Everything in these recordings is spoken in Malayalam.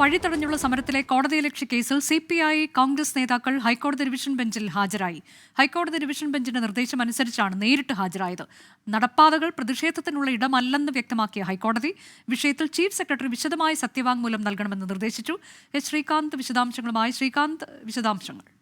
വഴി സമരത്തിലെ സമരത്തിലെ കോടതിയലക്ഷ്യ കേസിൽ സി പി ഐ കോൺഗ്രസ് നേതാക്കൾ ഹൈക്കോടതി ഡിവിഷൻ ബെഞ്ചിൽ ഹാജരായി. ഹൈക്കോടതി ഡിവിഷൻ ബെഞ്ചിന്റെ നിർദ്ദേശം അനുസരിച്ചാണ് നേരിട്ട് ഹാജരായത്. നടപ്പാതകൾ പ്രതിഷേധത്തിനുള്ള ഇടമല്ലെന്ന് വ്യക്തമാക്കിയ ഹൈക്കോടതി വിഷയത്തിൽ ചീഫ് സെക്രട്ടറി വിശദമായ സത്യവാങ്മൂലം നൽകണമെന്ന് നിർദ്ദേശിച്ചു. എസ് ശ്രീകാന്ത് വിശദാംശങ്ങളുമായി ശ്രീകാന്ത് വിശദാംശങ്ങൾ.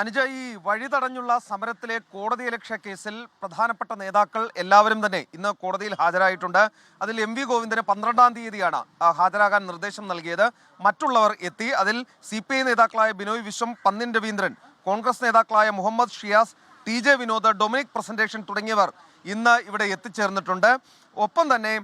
അനുജ ഈ വഴി തടഞ്ഞുള്ള സമരത്തിലെ കോടതിയലക്ഷ കേസിൽ പ്രധാനപ്പെട്ട നേതാക്കൾ എല്ലാവരും തന്നെ ഇന്ന് കോടതിയിൽ ഹാജരായിട്ടുണ്ട്. അതിൽ എം വി ഗോവിന്ദന് പന്ത്രണ്ടാം തീയതിയാണ് ഹാജരാകാൻ നിർദ്ദേശം നൽകിയത്. മറ്റുള്ളവർ എത്തി. അതിൽ സി പി ഐ നേതാക്കളായ ബിനോയ് വിശ്വം പന്നിൻ രവീന്ദ്രൻ കോൺഗ്രസ് നേതാക്കളായ Muhammad Shiyas T J Vinod Dominic Presentation തുടങ്ങിയവർ ഇന്ന് ഇവിടെ എത്തിച്ചേർന്നിട്ടുണ്ട്. ഒപ്പം തന്നെ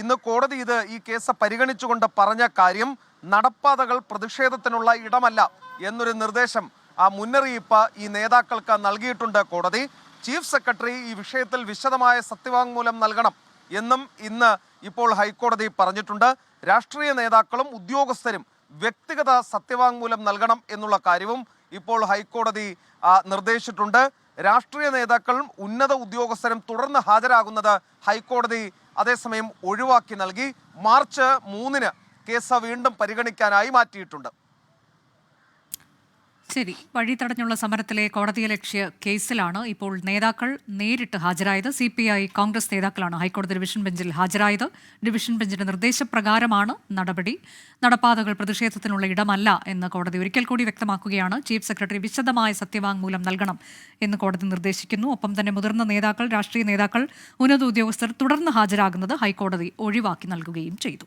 ഇന്ന് കോടതി ഇത് ഈ കേസ് പരിഗണിച്ചുകൊണ്ട് പറഞ്ഞ കാര്യം നടപ്പാതകൾ പ്രതിഷേധത്തിനുള്ള ഇടമല്ല എന്നൊരു നിർദ്ദേശം ആ മുന്നറിയിപ്പ് ഈ നേതാക്കൾക്ക് നൽകിയിട്ടുണ്ട് കോടതി. ചീഫ് സെക്രട്ടറി ഈ വിഷയത്തിൽ വിശദമായ സത്യവാങ്മൂലം നൽകണം എന്നും ഇന്ന് ഇപ്പോൾ ഹൈക്കോടതി പറഞ്ഞിട്ടുണ്ട്. രാഷ്ട്രീയ നേതാക്കളും ഉദ്യോഗസ്ഥരും വ്യക്തിഗത സത്യവാങ്മൂലം നൽകണം എന്നുള്ള കാര്യവും ഇപ്പോൾ ഹൈക്കോടതി നിർദ്ദേശിച്ചിട്ടുണ്ട്. രാഷ്ട്രീയ നേതാക്കളും ഉന്നത ഉദ്യോഗസ്ഥരും തുടർന്ന് ഹാജരാകുന്നത് ഹൈക്കോടതി അതേസമയം ഒഴിവാക്കി നൽകി. മാർച്ച് മൂന്നിന് കേസ് വീണ്ടും പരിഗണിക്കാനായി മാറ്റിയിട്ടുണ്ട്. ശരി വഴി തടഞ്ഞുള്ള സമരത്തിലെ കോടതിയെ ലക്ഷ്യ കേസിലാണ് ഇപ്പോൾ നേതാക്കൾ നേരിട്ട് ഹാജരായത്. സി പി ഐ കോൺഗ്രസ് നേതാക്കളാണ് ഹൈക്കോടതി ഡിവിഷൻ ബെഞ്ചിൽ ഹാജരായത്. ഡിവിഷൻ ബെഞ്ചിന്റെ നിർദ്ദേശപ്രകാരമാണ് നടപടി. നടപ്പാതകൾ പ്രതിഷേധത്തിനുള്ള ഇടമല്ല എന്ന് കോടതി ഒരിക്കൽ കൂടി വ്യക്തമാക്കുകയാണ്. ചീഫ് സെക്രട്ടറി വിശദമായ സത്യവാങ്മൂലം നൽകണം എന്ന് കോടതി നിർദ്ദേശിക്കുന്നു. ഒപ്പം തന്നെ മുതിർന്ന നേതാക്കൾ രാഷ്ട്രീയ നേതാക്കൾ ഉന്നത ഉദ്യോഗസ്ഥർ തുടർന്ന് ഹാജരാകുന്നത് ഹൈക്കോടതി ഒഴിവാക്കി നൽകുകയും ചെയ്തു.